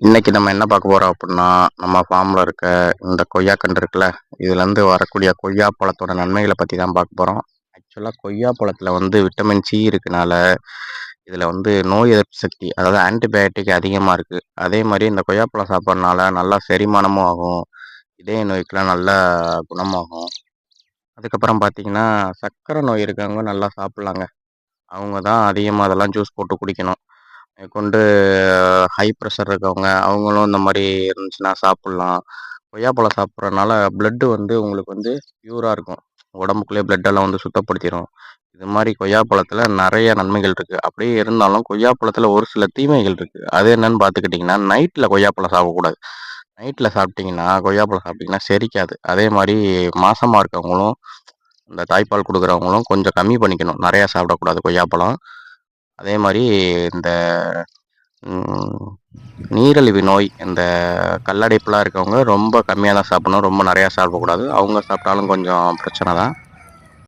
இன்னைக்கு நம்ம என்ன பார்க்க போறோம் அப்படின்னா நம்ம ஃபார்ம்ல இருக்க இந்த கொய்யாக்கன்று இருக்குல்ல இதுலேருந்து வரக்கூடிய கொய்யா பழத்தோட நன்மைகளை பற்றி தான் பார்க்க போகிறோம் ஆக்சுவலாக கொய்யா பழத்தில் வந்து விட்டமின் சி இருக்கனால இதில் வந்து நோய் எதிர்ப்பு சக்தி அதாவது ஆன்டிபயோட்டிக் அதிகமாக இருக்குது அதே மாதிரி இந்த கொய்யாப்பழம் சாப்பிட்றதுனால நல்லா செரிமானமும் ஆகும். இதய நோய்க்கெலாம் நல்லா குணமாகும். அதுக்கப்புறம் பார்த்தீங்கன்னா சர்க்கரை நோய் இருக்கவங்க நல்லா சாப்பிட்லாங்க. அவங்க தான் அதிகமாக அதெல்லாம் ஜூஸ் போட்டு குடிக்கணும். கொண்டு ஹை ப்ரெஷர் இருக்கவங்க அவங்களும் இந்த மாதிரி இருந்துச்சுன்னா சாப்பிட்லாம். கொய்யாப்பழம் சாப்பிட்றதுனால பிளட்டு வந்து உங்களுக்கு வந்து பியூராக இருக்கும். உடம்புக்குள்ளே பிளட்டெல்லாம் வந்து சுத்தப்படுத்திடும் இது மாதிரி கொய்யாப்பழத்தில் நிறைய நன்மைகள் இருக்குது அப்படியே இருந்தாலும் கொய்யாப்பழத்தில் ஒரு சில தீமைகள் இருக்குது அது என்னன்னு பார்த்துக்கிட்டிங்கன்னா நைட்டில் கொய்யாப்பழம் சாப்பிடக்கூடாது. நைட்டில் சாப்பிட்டிங்கன்னா கொய்யாப்பழம் சாப்பிட்டிங்கன்னா செரிக்காது. அதே மாதிரி மாசமாக இருக்கவங்களும் இந்த தாய்ப்பால் கொடுக்குறவங்களும் கொஞ்சம் கம்மி பண்ணிக்கணும். நிறையா சாப்பிடக்கூடாது கொய்யாப்பழம் அதே மாதிரி இந்த நீரிழிவு நோய் இந்த கல்லடைப்புலாம் இருக்கவங்க ரொம்ப கம்மியாக தான் சாப்பிடணும். ரொம்ப நிறையா சாப்பிடக்கூடாது. அவங்க சாப்பிட்டாலும் கொஞ்சம் பிரச்சனை தான்.